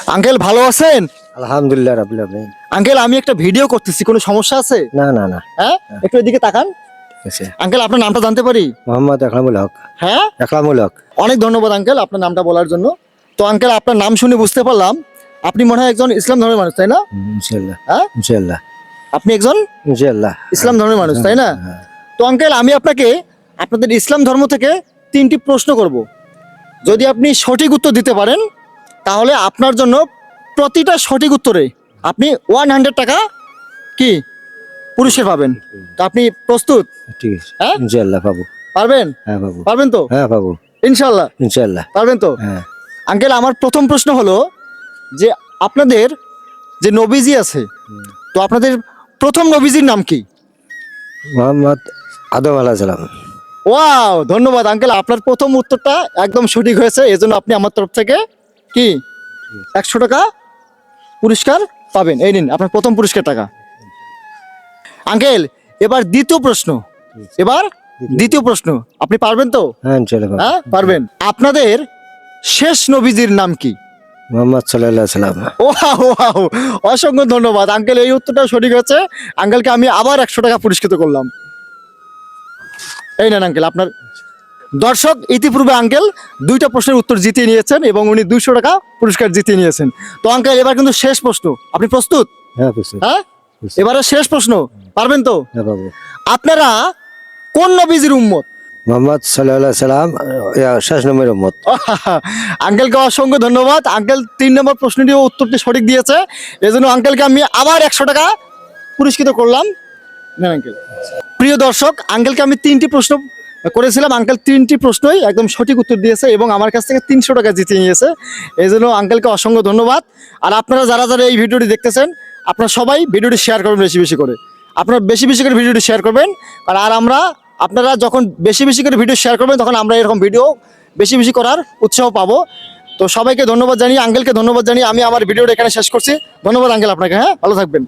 Uncle ভালো আছেন? আলহামদুলিল্লাহ রাবিল আলমিন। আঙ্কেল আমি একটা ভিডিও করতেছি কোনো সমস্যা আছে? না না না। হ্যাঁ? একটু এদিকে তাকান। আঙ্কেল আপনার নামটা জানতে পারি? মোহাম্মদ একরামুল হক। হ্যাঁ? একরামুল হক। অনেক ধন্যবাদ আঙ্কেল আপনার নামটা বলার জন্য। তো আঙ্কেল আপনার নাম শুনে বুঝতে পারলাম আপনি মনে হয় একজন ইসলাম ধর্মের মানুষ তাই না? হুম, ইনশাল্লাহ হ্যাঁ? ইনশাল্লাহ আপনি একজন? ইনশাল্লাহ ইসলাম ধর্মের মানুষ তাই না? হ্যাঁ। তো আঙ্কেল আমি আপনাকে আপনাদের ইসলাম ধর্ম থেকে তিনটি প্রশ্ন করব। যদি আপনি সঠিক উত্তর দিতে পারেন তাহলে আপনার জন্য প্রতিটা সঠিক উত্তরে আপনি ওয়ান হান্ড্রেড টাকা কি পুরস্কার পাবেন। তো আপনি প্রস্তুত? ঠিক আছে। হ্যাঁ? ইনশাল্লাহ পাবো। পারবেন? হ্যাঁ পাবো। পারবেন তো? হ্যাঁ পাবো। ইনশাল্লাহ ইনশাল্লাহ পারবেন তো? হ্যাঁ। আঙ্কেল আমার প্রথম প্রশ্ন হলো যে আপনাদের যে নবীজি আছে তো আপনাদের প্রথম নবীজির নাম কি? মোহাম্মদ আদম আলাহ সালাম। ওয়াও ধন্যবাদ আঙ্কেল। আপনার প্রথম উত্তরটা একদম সঠিক হয়েছে এজন্য আপনি আমার তরফ থেকে কি? একশো টাকা পুরস্কার পাবেন। এই নিন আপনার প্রথম পুরস্কার টাকা। আঙ্কেল এবার দ্বিতীয় প্রশ্ন। এবার দ্বিতীয় প্রশ্ন। আপনি পারবেন তো? হ্যাঁ হ্যাঁ পারবেন। আপনাদের শেষ নবীজির নাম কি? মোহাম্মদ সাল্লাহ সাল্লাম। Wow wow. অসংখ্য ধন্যবাদ। আঙ্কেল এই উত্তরটা সঠিক হচ্ছে আঙ্কেলকে আমি আবার একশো টাকা পুরস্কৃত করলাম। এই নেন আঙ্কেল আপনার দর্শক ইতিপূর্বে আঙ্কেল দুইটা প্রশ্নের উত্তর জিতিয়ে নিয়েছেন এবং উনি দুইশো টাকা পুরস্কার জিতিয়ে নিয়েছেন। তো আঙ্কেল এবার কিন্তু শেষ প্রশ্ন। আপনি প্রস্তুত? হ্যাঁ হ্যাঁ? এবারে শেষ প্রশ্ন। পারবেন তো? হ্যাঁ আপনারা কোন নবীজির উম্মত? মোহাম্মদ সাল্লাহ সাল্লাম শেষ নম্বর মত আঙ্কেলকে অসংখ্য ধন্যবাদ। আঙ্কেল তিন নম্বর প্রশ্নটিও উত্তরটি সঠিক দিয়েছে। এজন্য আঙ্কেলকে আমি আবার একশো টাকা পুরস্কৃত করলাম। আঙ্কেল। প্রিয় দর্শক আঙ্কেলকে আমি তিনটি প্রশ্ন করেছিলাম আঙ্কেল তিনটি প্রশ্নই, একদম সঠিক উত্তর দিয়েছে এবং আমার কাছ থেকে তিনশো টাকা জিতিয়ে নিয়েছে। এই জন্য আঙ্কেলকে অসংখ্য ধন্যবাদ। আর আপনারা যারা যারা এই ভিডিওটি দেখতেছেন, আপনারা সবাই ভিডিওটি শেয়ার করবেন বেশি বেশি করে। আপনারা বেশি বেশি করে ভিডিওটি শেয়ার করবেন। আর আর আমরা, আপনারা যখন বেশি বেশি করে ভিডিও শেয়ার করবেন, তখন আমরা এরকম ভিডিও বেশি বেশি করার উৎসাহ পাবো। তো সবাইকে ধন্যবাদ জানিয়ে আঙ্কেলকে ধন্যবাদ জানিয়ে আমি আমার ভিডিওটা এখানে শেষ করছি। ধন্যবাদ আঙ্কেল আপনাকে হ্যাঁ? ভালো থাকবেন।